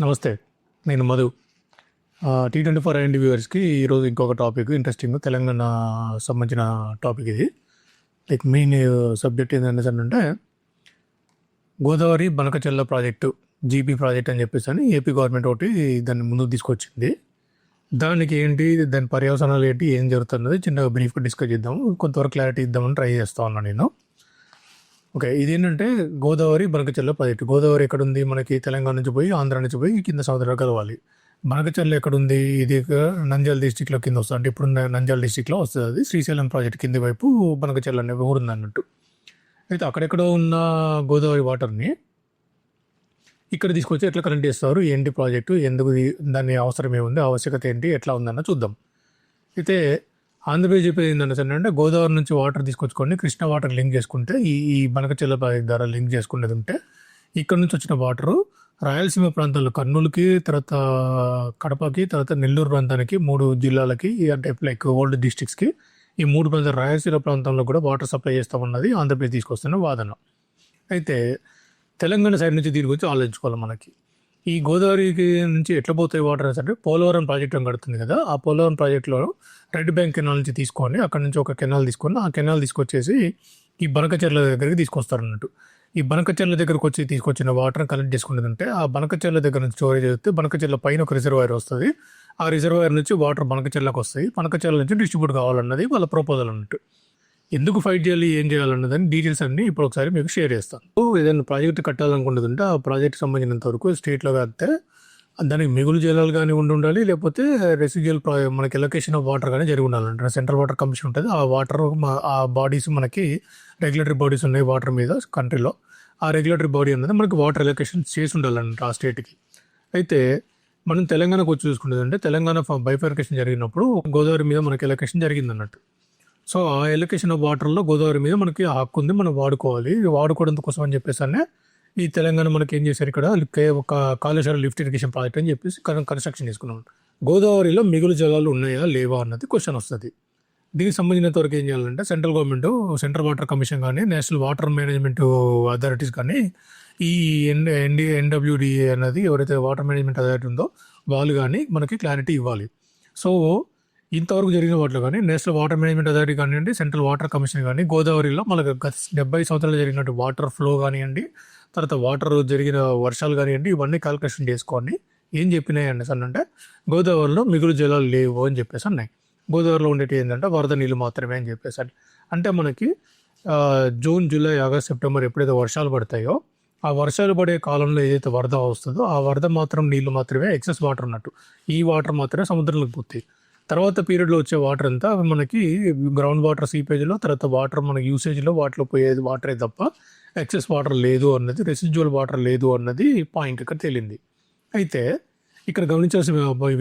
నమస్తే నేను Madhu. T twenty four and వ్యూవర్స్కి ఈరోజు ఇంకొక టాపిక్ ఇంట్రెస్టింగ్ తెలంగాణ సంబంధించిన టాపిక్ ఇది. లైక్ మెయిన్ సబ్జెక్ట్ ఏంటనేసి అంటే Godavari Banakacherla project GP project అని చెప్పేసి అని ఏపీ గవర్నమెంట్ ఒకటి దాన్ని ముందుకు తీసుకొచ్చింది. దానికి ఏంటి దాని పర్యవసనాలు ఏంటి ఏం జరుగుతున్నది చిన్నగా బ్రీఫ్గా డిస్కస్ చేద్దాము. కొంతవరకు క్లారిటీ ఇద్దామని ట్రై చేస్తా ఉన్నాను నేను. ఓకే. ఇది ఏంటంటే గోదావరి బనకచర్ల ప్రాజెక్టు. గోదావరి ఎక్కడ ఉంది మనకి తెలంగాణ నుంచి పోయి ఆంధ్ర నుంచి పోయి కింద సముద్రం కలవాలి. బనకచర్ల ఎక్కడ ఉంది ఇది నంద్యాల డిస్టిక్లో కింద వస్తుంది. అంటే ఇప్పుడు నంద్యాల డిస్టిక్లో వస్తుంది అది. శ్రీశైలం ప్రాజెక్ట్ కింది వైపు బనకచర్ల అనే ఊరు ఉంది అన్నట్టు. అయితే అక్కడెక్కడో ఉన్న గోదావరి వాటర్ని ఇక్కడ తీసుకొచ్చి ఎట్లా కనెక్ట్ చేస్తారు? ఏంటి ప్రాజెక్టు? ఎందుకు దాని అవసరం ఏముంది? ఆవశ్యకత ఏంటి? ఎట్లా ఉందన్న చూద్దాం. అయితే ఆంధ్రప్రదేశ్ చెప్పేది ఏంటంటే గోదావరి నుంచి వాటర్ తీసుకొచ్చుకొని కృష్ణ వాటర్ లింక్ చేసుకుంటే ఈ ఈ బనకచెల్ల ద్వారా లింక్ చేసుకునేది ఉంటే ఇక్కడ నుంచి వచ్చిన వాటరు రాయలసీమ ప్రాంతాల్లో కర్నూలుకి తర్వాత కడపకి తర్వాత నెల్లూరు ప్రాంతానికి మూడు జిల్లాలకి అంటే లైక్ ఓల్డ్ డిస్ట్రిక్ట్స్కి ఈ మూడు ప్రాంతాల రాయలసీమ ప్రాంతంలో కూడా వాటర్ సప్లై చేస్తామన్నది ఆంధ్రప్రదేశ్ తీసుకొస్తున్న వాదన. అయితే తెలంగాణ సైడ్ నుంచి దీని గురించి ఆలోచించుకోవాలి మనకి. ఈ గోదావరికి నుంచి ఎట్లా పోతాయి వాటర్ అంటే పోలవరం ప్రాజెక్ట్ కడుతుంది కదా ఆ పోలవరం ప్రాజెక్టులో రెడ్ బ్యాంక్ కెనాల్ నుంచి తీసుకొని అక్కడ నుంచి ఒక కెనాల్ తీసుకొని ఆ కెనాల్ తీసుకొచ్చేసి ఈ బనకచెర్ల దగ్గరికి తీసుకొస్తారు అన్నట్టు ఈ బనకచెర్ల దగ్గరకు వచ్చి తీసుకొచ్చిన వాటర్ కలెక్ట్ చేసుకునేదంటే ఆ బనకచెర్ల దగ్గర నుంచి స్టోరేజ్ చేస్తే బనకచెర్ల పైన ఒక రిజర్వాయర్ వస్తుంది. ఆ రిజర్వాయర్ నుంచి వాటర్ బనకచెర్లకు వస్తాయి బనకచెర్ల నుంచి డిస్ట్రిబ్యూట్ కావాలన్నది వాళ్ళ ప్రపోజల్ అన్నట్టు. ఎందుకు ఫైట్ చేయాలి ఏం చేయాలన్నదని డీటెయిల్స్ అన్ని ఇప్పుడు ఒకసారి మీకు షేర్ చేస్తాను. ఏదైనా ప్రాజెక్ట్ కట్టాలనుకుంటుందంటే ఆ ప్రాజెక్ట్ సంబంధించినంత వరకు స్టేట్లో కడితే దానికి మిగులు జలాలు కానీ ఉండి ఉండాలి లేకపోతే రెసిడ్యువల్ మనకి ఎలొకేషన్ ఆఫ్ వాటర్ కానీ జరిగి ఉండాలంటే సెంట్రల్ వాటర్ కమిషన్ ఉంటుంది. ఆ వాటర్ ఆ బాడీస్ మనకి రెగ్యులేటరీ బాడీస్ ఉన్నాయి వాటర్ మీద కంట్రీలో ఆ రెగ్యులేటరీ బాడీ అనేది మనకి వాటర్ ఎలొకేషన్ చేసి ఉండాలంట ఆ స్టేట్కి అయితే మనం తెలంగాణకు వచ్చి చూసుకుంటుందంటే తెలంగాణ బైఫర్కేషన్ జరిగినప్పుడు గోదావరి మీద మనకి ఎలొకేషన్ జరిగింది అన్నట్టు సో ఆ ఎలొకేషన్ ఆఫ్ వాటర్లో గోదావరి మీద మనకి ఆ హక్కు ఉంది మనం వాడుకోవాలి. ఇది వాడుకోవడం కోసం అని చెప్పేసి ఈ తెలంగాణ మనకి ఏం చేశారు ఇక్కడ? ఒక కాళేశ్వరం లిఫ్ట్ ఇరిగేషన్ ప్రాజెక్ట్ అని చెప్పేసి కన్స్ట్రక్షన్ చేసుకున్నాం. గోదావరిలో మిగులు జలాలు ఉన్నాయా లేవా అన్నది క్వశ్చన్ వస్తుంది. దీనికి సంబంధించినంత వరకు ఏం చేయాలంటే central government central water commission కానీ నేషనల్ వాటర్ మేనేజ్మెంట్ అథారిటీస్ కానీ ఈ ఎన్ ఎన్డి ఎన్డబ్ల్యూడిఏ అన్నది ఎవరైతే వాటర్ మేనేజ్మెంట్ అథారిటీ ఉందో వాళ్ళు కానీ మనకి క్లారిటీ ఇవ్వాలి. సో ఇంతవరకు జరిగిన వాటిలో కానీ నేషనల్ వాటర్ మేనేజ్మెంట్ అథారిటీ కానివ్వండి సెంట్రల్ వాటర్ కమిషన్ కానీ గోదావరిలో మనకు గత డెబ్బై సంవత్సరాలు జరిగినట్టు వాటర్ ఫ్లో కానివ్వండి తర్వాత వాటర్ జరిగిన వర్షాలు కానివ్వండి ఇవన్నీ క్యాల్కులేషన్ చేసుకోండి. ఏం చెప్పినాయి అండి సార్ అంటే గోదావరిలో మిగులు జలాలు లేవు అని చెప్పేసి అన్నాయి. గోదావరిలో ఉండేటి ఏంటంటే వరద నీళ్ళు మాత్రమే అని చెప్పేసి అంటే మనకి జూన్ జూలై ఆగస్ట్ సెప్టెంబర్ ఎప్పుడైతే వర్షాలు పడతాయో ఆ వర్షాలు పడే కాలంలో ఏదైతే వరద వస్తుందో ఆ వరద మాత్రం నీళ్ళు మాత్రమే ఎక్సెస్ వాటర్ ఉన్నట్టు. ఈ వాటర్ మాత్రమే సముద్రంలోకి పోతాయి. తర్వాత పీరియడ్లో వచ్చే వాటర్ అంతా మనకి గ్రౌండ్ వాటర్ సీపేజ్లో తర్వాత వాటర్ మన యూసేజ్లో వాటిలో పోయేది వాటరే తప్ప ఎక్సెస్ వాటర్ లేదు అన్నది రెసిడ్యువల్ వాటర్ లేదు అన్నది పాయింట్ ఇక్కడ తేలింది. అయితే ఇక్కడ గమనించాల్సిన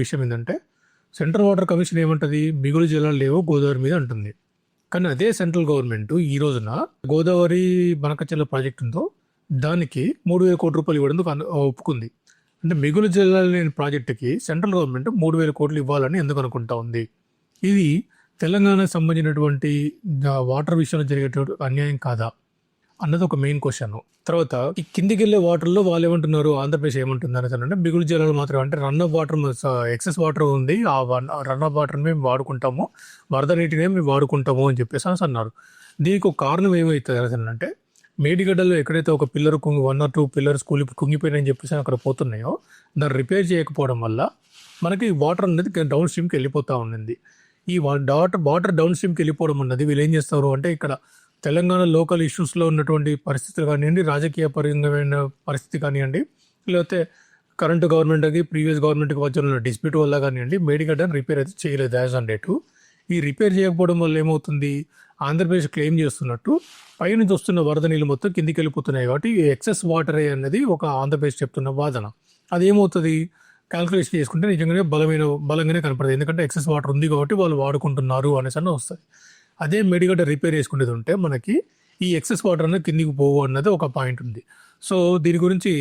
విషయం ఏంటంటే సెంట్రల్ వాటర్ కమిషన్ ఏమంటుంది? మిగులు జలాలు లేవు గోదావరి మీద అంటుంది. కానీ అదే సెంట్రల్ గవర్నమెంట్ ఈ రోజున గోదావరి బనకచెల్ల ప్రాజెక్టుతో ఉందో దానికి మూడు వేల కోట్ల రూపాయలు ఇవ్వడం ఒప్పుకుంది. అంటే మిగులు జిల్లాలు లేని ప్రాజెక్టుకి సెంట్రల్ గవర్నమెంట్ మూడు వేల కోట్లు ఇవ్వాలని ఎందుకు అనుకుంటా ఉంది? ఇది తెలంగాణకు సంబంధించినటువంటి వాటర్ విషయంలో జరిగేటువంటి అన్యాయం కాదా? అన్నది ఒక మెయిన్ క్వశ్చన్. తర్వాత ఈ కిందికి వెళ్ళే వాటర్లో వాళ్ళు ఏమంటున్నారు? ఆంధ్రప్రదేశ్ ఏమంటున్నారు అంటే మిగులు జిల్లాలు మాత్రమే. అంటే run off water excess water ఉంది. ఆ రన్ ఆఫ్ వాటర్ మేము వాడుకుంటాము. వరద నీటిని మేము వాడుకుంటాము అని చెప్పేసి అని అన్నారు. దీనికి ఒక కారణం ఏమవుతుంది అని అంటే మేడిగడ్డలో ఎక్కడైతే ఒక పిల్లర్ కుంగి వన్ ఆర్ టూ పిల్లర్స్ కూలి కుంగిపోయినాయని చెప్పేసి అక్కడ పోతున్నాయో దాన్ని రిపేర్ చేయకపోవడం వల్ల మనకి వాటర్ అనేది డౌన్ స్ట్రీమ్కి వెళ్ళిపోతూ ఉండింది. ఈ వాటర్ వాటర్ డౌన్ స్ట్రీమ్కి వెళ్ళిపోవడం అన్నది వీళ్ళు ఏం చేస్తారు అంటే ఇక్కడ తెలంగాణ లోకల్ ఇష్యూస్లో ఉన్నటువంటి పరిస్థితులు కానివ్వండి రాజకీయ పరంగమైన పరిస్థితి కానివ్వండి లేకపోతే కరెంట్ గవర్నమెంట్కి ప్రీవియస్ గవర్నమెంట్కి వచ్చిన డిస్ప్యూట్ వల్ల కానివ్వండి మేడిగడ్డని రిపేర్ అయితే చేయలేదు యాజ్ ఆన్ డేటు ఈ రిపేర్ చేయకపోవడం వల్ల ఏమవుతుంది? ఆంధ్రప్రదేశ్ క్లెయిమ్ చేస్తున్నట్టు పైనుంచి వస్తున్న వరద నీళ్ళు మొత్తం కిందికి వెళ్ళిపోతున్నాయి కాబట్టి ఈ ఎక్సెస్ వాటర్ అనేది ఒక ఆంధ్రప్రదేశ్ చెప్తున్న వాదన. అది ఏమవుతుంది క్యాల్కులేషన్ చేసుకుంటే నిజంగానే బలమైన బలంగానే కనపడదు. ఎందుకంటే ఎక్సెస్ వాటర్ ఉంది కాబట్టి వాళ్ళు వాడుకుంటున్నారు అనేసి అన్న వస్తుంది. అదే మెడిగడ్డ రిపేర్ చేసుకునేది ఉంటే మనకి ఈ ఎక్సెస్ వాటర్ అనేది కిందికి పోవు అన్నది ఒక పాయింట్ ఉంది. సో దీని గురించి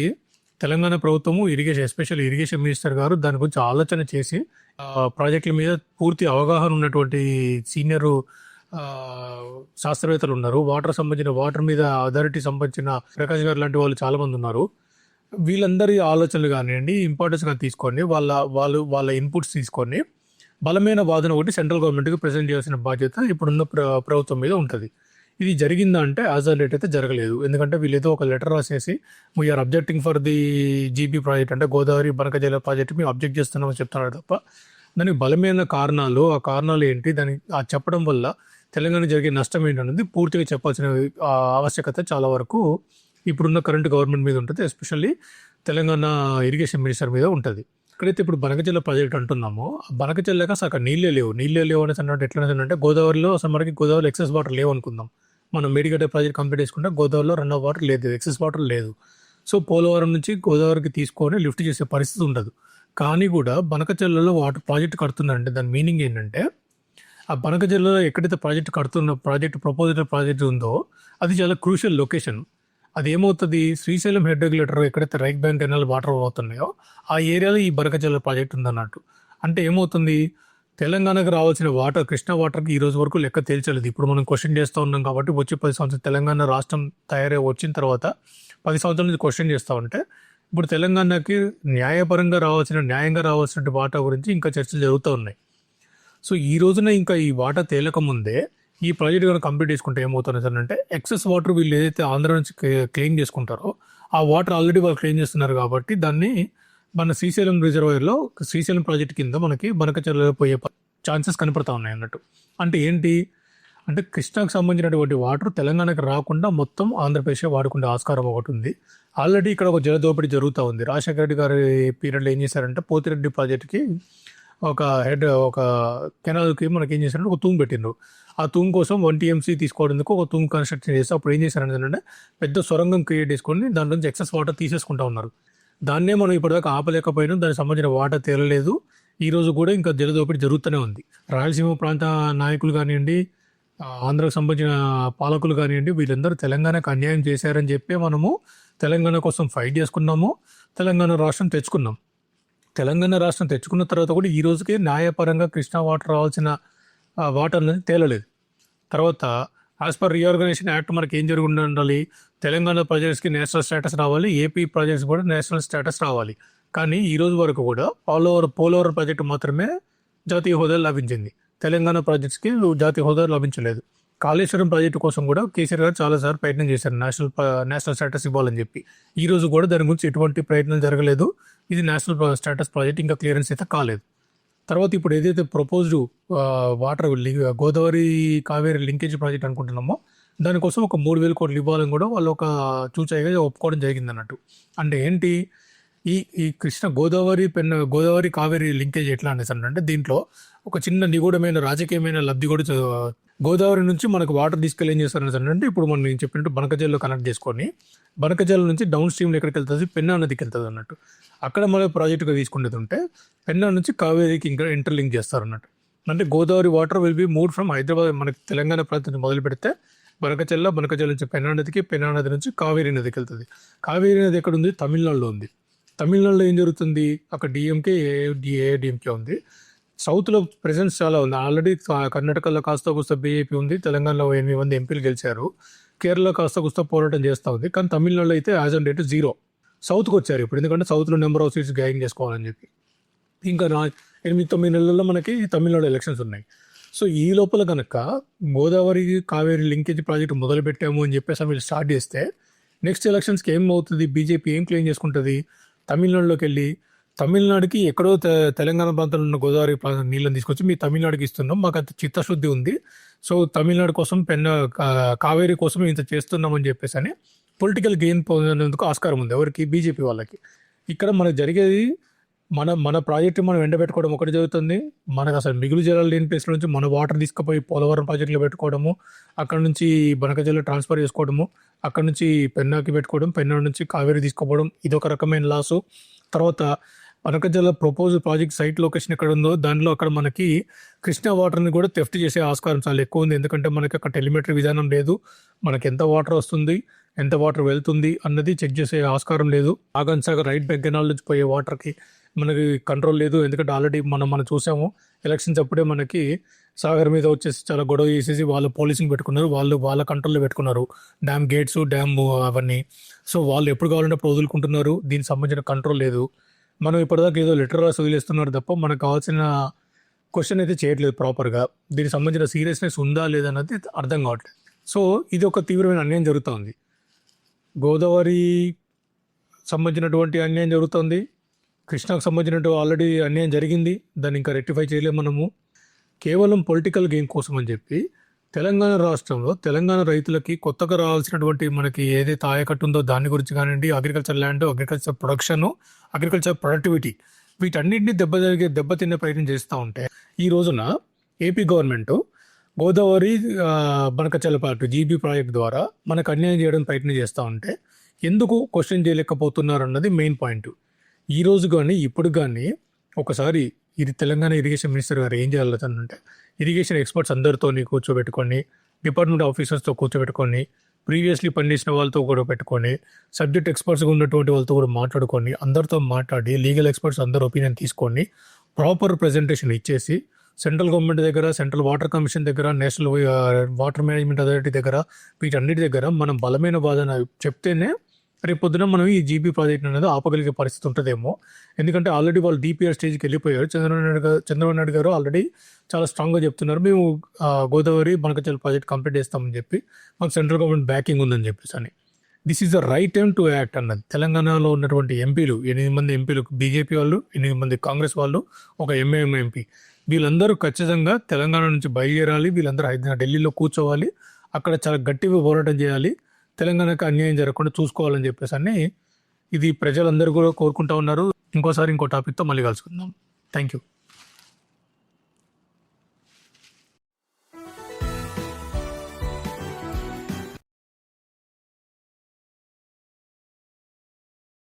తెలంగాణ ప్రభుత్వము ఇరిగేషన్ ఎస్పెషల్ ఇరిగేషన్ మినిస్టర్ గారు దాని గురించి ఆలోచన చేసి ప్రాజెక్టుల మీద పూర్తి అవగాహన ఉన్నటువంటి సీనియర్ శాస్త్రవేత్తలు ఉన్నారు వాటర్ సంబంధించిన వాటర్ మీద అథారిటీ సంబంధించిన ప్రకాష్ గారు లాంటి వాళ్ళు చాలామంది ఉన్నారు. వీళ్ళందరి ఆలోచనలు కానివ్వండి ఇంపార్టెన్స్గా తీసుకొని వాళ్ళ వాళ్ళు వాళ్ళ ఇన్పుట్స్ తీసుకొని బలమైన వాదన ఒకటి సెంట్రల్ గవర్నమెంట్కి ప్రజెంట్ చేయాల్సిన బాధ్యత ఇప్పుడున్న ప్ర ప్రభుత్వం మీద ఉంటుంది. ఇది జరిగిందా అంటే యాజ్ డేట్ అయితే జరగలేదు. ఎందుకంటే వీళ్ళు ఏదో ఒక లెటర్ రాసేసి we are objecting for the GB project అంటే గోదావరి బనకజల ప్రాజెక్ట్ మేము అబ్జెక్ట్ చేస్తున్నామని చెప్తున్నారు తప్ప దానికి బలమైన కారణాలు ఆ కారణాలు ఏంటి? దానికి ఆ చెప్పడం వల్ల తెలంగాణ జరిగే నష్టం ఏంటన్నది పూర్తిగా చెప్పాల్సిన ఆవశ్యకత చాలా వరకు ఇప్పుడున్న కరెంట్ గవర్నమెంట్ మీద ఉంటుంది. ఎస్పెషల్లీ తెలంగాణ ఇరిగేషన్ మినిస్టర్ మీద ఉంటుంది. ఎక్కడైతే ఇప్పుడు బనకజల్ల ప్రాజెక్ట్ అంటున్నామో ఆ బనకజల్లక అసలు అక్కడ నీళ్ళే లేవు. నీళ్ళే లేవు అనేసి అంటే ఎట్లా అంటే గోదావరిలో అసలు మనకి గోదావరిలో ఎక్సెస్ వాటర్ లేవు అనుకుందాం. మనం మేడిగడ్డ ప్రాజెక్ట్ కంప్లీట్ చేసుకుంటే గోదావరిలో రన్ ఆఫ్ వాటర్ లేదు ఎక్సెస్ వాటర్ లేదు. సో పోలవరం నుంచి గోదావరికి తీసుకొని లిఫ్ట్ చేసే పరిస్థితి ఉండదు. కానీ కూడా బనకచెల్లలో వాటర్ ప్రాజెక్ట్ కడుతున్నారంటే దాని మీనింగ్ ఏంటంటే ఆ బనకచెల్లలో ఎక్కడైతే ప్రాజెక్ట్ కడుతున్న ప్రాజెక్ట్ ప్రపోజల్ ప్రాజెక్ట్ ఉందో అది చాలా క్రూషియల్ లొకేషన్ అది ఏమవుతుంది? శ్రీశైలం హెడ్ రెగ్యులేటర్ ఎక్కడైతే రైట్ బ్యాంక్ కెనాల్ వాటర్ అవుతున్నాయో ఆ ఏరియాలో ఈ బనకచెల్ల ప్రాజెక్ట్ ఉందన్నట్టు. అంటే ఏమవుతుంది? తెలంగాణకు రావాల్సిన వాటర్ కృష్ణా వాటర్కి ఈ రోజు వరకు లెక్క తేల్చలేదు. ఇప్పుడు మనం క్వశ్చన్ చేస్తూ ఉన్నాం కాబట్టి వచ్చి పది సంవత్సరాలు తెలంగాణ రాష్ట్రం తయారై వచ్చిన తర్వాత పది సంవత్సరాల నుంచి క్వశ్చన్ చేస్తూ ఉంటే ఇప్పుడు తెలంగాణకి న్యాయపరంగా రావాల్సిన న్యాయంగా రావాల్సిన వాటా గురించి ఇంకా చర్చలు జరుగుతూ ఉన్నాయి. సో ఈ రోజున ఇంకా ఈ వాటర్ తేలక ముందే ఈ ప్రాజెక్ట్ కనుక కంప్లీట్ చేసుకుంటే ఏమవుతుంది సార్ అంటే ఎక్సెస్ వాటర్ వీళ్ళు ఏదైతే ఆంధ్ర నుంచి క్లెయిమ్ చేసుకుంటారో ఆ వాటర్ ఆల్రెడీ వాళ్ళు క్లెయిమ్ చేస్తున్నారు కాబట్టి దాన్ని మన శ్రీశైలం రిజర్వాయర్లో శ్రీశైలం ప్రాజెక్ట్ కింద మనకి బనకచర్ల పోయే ఛాన్సెస్ కనపడతా ఉన్నాయి అన్నట్టు. అంటే ఏంటి? అంటే కృష్ణాకు సంబంధించినటువంటి వాటర్ తెలంగాణకు రాకుండా మొత్తం ఆంధ్రప్రదేశ్ వాడుకునే ఆస్కారం ఒకటి ఉంది. ఆల్రెడీ ఇక్కడ ఒక జలదోపిడీ జరుగుతూ ఉంది. రాజశేఖర రెడ్డి గారి పీరియడ్లో ఏం చేశారంటే పోతిరెడ్డి ప్రాజెక్ట్కి ఒక హెడ్ ఒక కెనాల్కి మనకి ఏం చేశారంటే ఒక తూము పెట్టిండ్రు. ఆ తూము కోసం వన్ టీఎంసీ తీసుకోవడానికి ఒక తూము కన్స్ట్రక్షన్ చేసి అప్పుడు ఏం చేశారంటే పెద్ద సొరంగం క్రియేట్ చేసుకొని దాని నుంచి ఎక్సెస్ వాటర్ తీసేసుకుంటా ఉన్నారు. దాన్నే మనం ఇప్పటిదాకా ఆపలేకపోయినా దానికి సంబంధించిన వాటర్ తేలలేదు. ఈ రోజు కూడా ఇంకా జలదోపిడి జరుగుతూనే ఉంది. రాయలసీమ ప్రాంత నాయకులు కానివ్వండి ఆంధ్రకు సంబంధించిన పాలకులు కానివ్వండి వీళ్ళందరూ తెలంగాణకు అన్యాయం చేశారని చెప్పి మనము తెలంగాణ కోసం ఫైట్ చేసుకున్నాము. తెలంగాణ రాష్ట్రం తెచ్చుకున్నాం. తెలంగాణ రాష్ట్రం తెచ్చుకున్న తర్వాత కూడా ఈ రోజుకి న్యాయపరంగా కృష్ణా వాటర్ రావాల్సిన ఆ, వాటర్ అనేది తేలలేదు. తర్వాత యాజ్ పర్ రీఆర్గనైజేషన్ యాక్ట్ మనకి ఏం జరిగి ఉండాలి తెలంగాణ ప్రాజెక్ట్స్కి నేషనల్ స్టేటస్ రావాలి ఏపీ ప్రాజెక్ట్స్ కూడా నేషనల్ స్టేటస్ రావాలి. కానీ ఈ రోజు వరకు కూడా పోలవరం పోలవరం ప్రాజెక్టు మాత్రమే జాతీయ హోదా లభించింది. తెలంగాణ ప్రాజెక్ట్స్కి జాతీయ హోదా లభించలేదు. కాళేశ్వరం ప్రాజెక్టు కోసం కూడా కేసీఆర్ గారు చాలాసార్లు ప్రయత్నం చేశారు నేషనల్ నేషనల్ స్టేటస్ ఇవ్వాలని చెప్పి. ఈ రోజు కూడా దాని గురించి ఎటువంటి ప్రయత్నం జరగలేదు. ఇది నేషనల్ స్టేటస్ ప్రాజెక్ట్ ఇంకా క్లియరెన్స్ అయితే కాలేదు. తర్వాత ఇప్పుడు ఏదైతే proposed water Godavari Kaveri linkage project అనుకుంటున్నామో దానికోసం ఒక మూడు వేల కోట్లు ఇవ్వాలని కూడా వాళ్ళు ఒక చూచాయిగా ఒప్పుకోవడం జరిగింది అన్నట్టు. అంటే ఏంటి? ఈ ఈ కృష్ణ గోదావరి పెన్న గోదావరి కావేరి లింకేజ్ ఎట్లా అనేసి అంటే దీంట్లో ఒక చిన్న నిగూఢమైన రాజకీయమైన లబ్ధి కూడా గోదావరి నుంచి మనకు వాటర్ తీసుకెళ్ళి ఏం చేస్తారని అంటే ఇప్పుడు మనం నేను చెప్పినట్టు బనకజల్లో కనెక్ట్ చేసుకొని బనకజల నుంచి డౌన్ స్ట్రీమ్లో ఎక్కడికి వెళ్తుంది? పెన్నా నదికి వెళ్తుంది అన్నట్టు. అక్కడ మళ్ళీ ప్రాజెక్టుగా తీసుకునేది ఉంటే పెన్నా నుంచి కావేరికి ఇంకా ఇంటర్లింక్ చేస్తారు అన్నట్టు అంటే Godavari water will be moved from Hyderabad మనకి తెలంగాణ ప్రాంతం మొదలు పెడితే బనకచెల్ల బనకచెల్ల నుంచి పెన్నా నదికి పెన్నా నది నుంచి కావేరి నదికి వెళ్తుంది. కావేరి నది ఎక్కడ ఉంది? తమిళనాడులో ఉంది. తమిళనాడులో ఏం జరుగుతుంది? అక్కడ డిఎంకే ఏఐడిఎంకే ఉంది. సౌత్లో ప్రెసెన్స్ చాలా ఉంది. ఆల్రెడీ కర్ణాటకలో కాస్త కూస్త బీజేపీ ఉంది. తెలంగాణలో ఎనిమిది మంది ఎంపీలు గెలిచారు. కేరళ కాస్త కూస్త పోరాటం చేస్తూ ఉంది. కానీ తమిళనాడులో అయితే యాజ్ అన్ డేట్ జీరో సౌత్కి వచ్చారు ఇప్పుడు. ఎందుకంటే సౌత్లో నెంబర్ ఆఫ్ సీట్స్ గ్యాయింగ్ చేసుకోవాలని చెప్పి. ఇంకా నా ఎనిమిది తొమ్మిది నెలల్లో మనకి తమిళనాడు ఎలక్షన్స్ ఉన్నాయి. సో ఈ లోపల కనుక గోదావరి కావేరి లింకేజ్ ప్రాజెక్ట్ మొదలు పెట్టాము అని చెప్పేసి వీళ్ళు స్టార్ట్ చేస్తే నెక్స్ట్ ఎలక్షన్స్కి ఏం అవుతుంది బీజేపీ ఏం క్లెయిమ్ చేసుకుంటుంది? తమిళనాడులోకి వెళ్ళి తమిళనాడుకి ఎక్కడో తె- తెలంగాణ ప్రాంతంలో ఉన్న గోదావరి ప్రాంతం నీళ్ళని తీసుకొచ్చి మీ తమిళనాడుకి ఇస్తున్నాం. మాకు అంత చిత్తశుద్ధి ఉంది. సో తమిళనాడు కోసం పెన్న కావేరి కోసం ఇంత చేస్తున్నామని చెప్పేసి అని పొలిటికల్ గెయిన్ పొందేందుకు ఆస్కారం ఉంది ఎవరికి? బీజేపీ వాళ్ళకి. ఇక్కడ మనకు జరిగేది మన మన ప్రాజెక్టు మనం ఎండబెట్టుకోవడం ఒకటి జరుగుతుంది. మనకు అసలు మిగులు జలాలు లేని ప్లేస్ల నుంచి మన వాటర్ తీసుకుపోయి పోలవరం ప్రాజెక్టులో పెట్టుకోవడము అక్కడ నుంచి బనకజల్లో ట్రాన్స్ఫర్ చేసుకోవడము అక్కడ నుంచి పెన్నాకి పెట్టుకోవడం పెన్నా నుంచి కావేరి తీసుకోవడం ఇది ఒక రకమైన లాసు. తర్వాత Banakacherla propose project site location ఎక్కడ ఉందో దానిలో అక్కడ మనకి కృష్ణా వాటర్ని కూడా థెఫ్ట్ చేసే ఆస్కారం చాలా ఎక్కువ ఉంది. ఎందుకంటే మనకి అక్కడ టెలిమెటరీ విధానం లేదు. మనకి ఎంత వాటర్ వస్తుంది ఎంత వాటర్ వెళ్తుంది అన్నది చెక్ చేసే ఆస్కారం లేదు. ఆగన్ సాగర్ రైట్ బ్యాంక్ కెనాల్ నుంచి పోయే వాటర్కి మనకి కంట్రోల్ లేదు. ఎందుకంటే ఆల్రెడీ మనం మనం చూసాము ఎలక్షన్స్ అప్పుడే మనకి సాగర్ మీద వచ్చేసి చాలా గొడవ చేసేసి వాళ్ళు పోలీసింగ్ పెట్టుకున్నారు. వాళ్ళు వాళ్ళ కంట్రోల్లో పెట్టుకున్నారు. డ్యామ్ గేట్స్ డ్యామ్ అవన్నీ. సో వాళ్ళు ఎప్పుడు కావాలంటే అప్పుడు వదులుకుంటున్నారు. దీనికి సంబంధించిన కంట్రోల్ లేదు. మనం ఇప్పటిదాకా ఏదో లెటర్ రాసి వదిలేస్తున్నారు తప్ప మనకు కావాల్సిన క్వశ్చన్ అయితే చేయట్లేదు ప్రాపర్గా దీనికి సంబంధించిన సీరియస్నెస్ ఉందా లేదా అన్నది అర్థం కావట్లేదు. సో ఇది ఒక తీవ్రమైన అన్యాయం జరుగుతోంది. గోదావరి సంబంధించినటువంటి అన్యాయం జరుగుతుంది. కృష్ణాకు సంబంధించినట్టు ఆల్రెడీ అన్యాయం జరిగింది. దాన్ని ఇంకా రెక్టిఫై చేయలేము మనము. కేవలం పొలిటికల్ గేమ్ కోసం అని చెప్పి తెలంగాణ రాష్ట్రంలో తెలంగాణ రైతులకి కొత్తగా రావాల్సినటువంటి మనకి ఏదైతే ఆయకట్టు ఉందో దాని గురించి కానివ్వండి agriculture land agriculture production agriculture productivity వీటన్నింటినీ దెబ్బ జరిగే దెబ్బతినే ప్రయత్నం చేస్తూ ఉంటే ఈ రోజున ఏపీ గవర్నమెంట్ గోదావరి ఆ, జీబీ ప్రాజెక్ట్ ద్వారా మనకు అన్యాయం చేయడం ప్రయత్నం చేస్తూ ఉంటే ఎందుకు క్వశ్చన్ చేయలేకపోతున్నారు అన్నది మెయిన్ పాయింట్ ఈ రోజు కానీ ఇప్పుడు కానీ ఒకసారి ఇది తెలంగాణ ఇరిగేషన్ మినిస్టర్ గారు ఏం చేయాలి అంటే ఇరిగేషన్ ఎక్స్పర్ట్స్ అందరితో కూర్చోబెట్టుకొని డిపార్ట్మెంట్ ఆఫీసర్స్తో కూర్చోబెట్టుకొని ప్రీవియస్లీ పనిచేసిన వాళ్ళతో కూడా పెట్టుకొని సబ్జెక్ట్ ఎక్స్పర్ట్స్గా ఉన్నటువంటి వాళ్ళతో కూడా మాట్లాడుకొని అందరితో మాట్లాడి లీగల్ ఎక్స్పర్ట్స్ అందరు ఒపీనియన్ తీసుకొని ప్రాపర్ ప్రజెంటేషన్ ఇచ్చేసి సెంట్రల్ గవర్నమెంట్ దగ్గర సెంట్రల్ వాటర్ కమిషన్ దగ్గర నేషనల్ వాటర్ మేనేజ్మెంట్ అథారిటీ దగ్గర వీటన్నిటి దగ్గర మనం బలమైన వాదన చెప్తేనే రేపు పొద్దున మనం ఈ జీబీ ప్రాజెక్ట్ అనేది ఆపగలిగే పరిస్థితి ఉంటుందేమో. ఎందుకంటే ఆల్రెడీ వాళ్ళు డిపిఆర్ స్టేజ్కి వెళ్ళిపోయారు. చంద్రబాబు నాయుడు గారు చంద్రబాబు నాయుడు గారు ఆల్రెడీ చాలా స్ట్రాంగ్గా చెప్తున్నారు. మేము గోదావరి బనకచల్ ప్రాజెక్ట్ కంప్లీట్ చేస్తామని చెప్పి మాకు సెంట్రల్ గవర్నమెంట్ బ్యాకింగ్ ఉందని చెప్పేసి అని. This is the right time to act అన్నది. తెలంగాణలో ఉన్నటువంటి ఎంపీలు ఎనిమిది మంది ఎంపీలు బీజేపీ వాళ్ళు ఎనిమిది మంది కాంగ్రెస్ వాళ్ళు ఒక ఎంఏఎం ఎంపీ వీళ్ళందరూ ఖచ్చితంగా తెలంగాణ నుంచి బయలుదేరాలి. వీళ్ళందరూ హైదరాబాద్ ఢిల్లీలో కూర్చోవాలి. అక్కడ చాలా గట్టిగా పోరాటం చేయాలి. తెలంగాణకు అన్యాయం జరగకుండా చూసుకోవాలని చెప్పేసి అని ఇది ప్రజలందరూ కూడా కోరుకుంటా ఉన్నారు. ఇంకోసారి ఇంకో టాపిక్తో మళ్ళీ కలుసుకుందాం. Thank you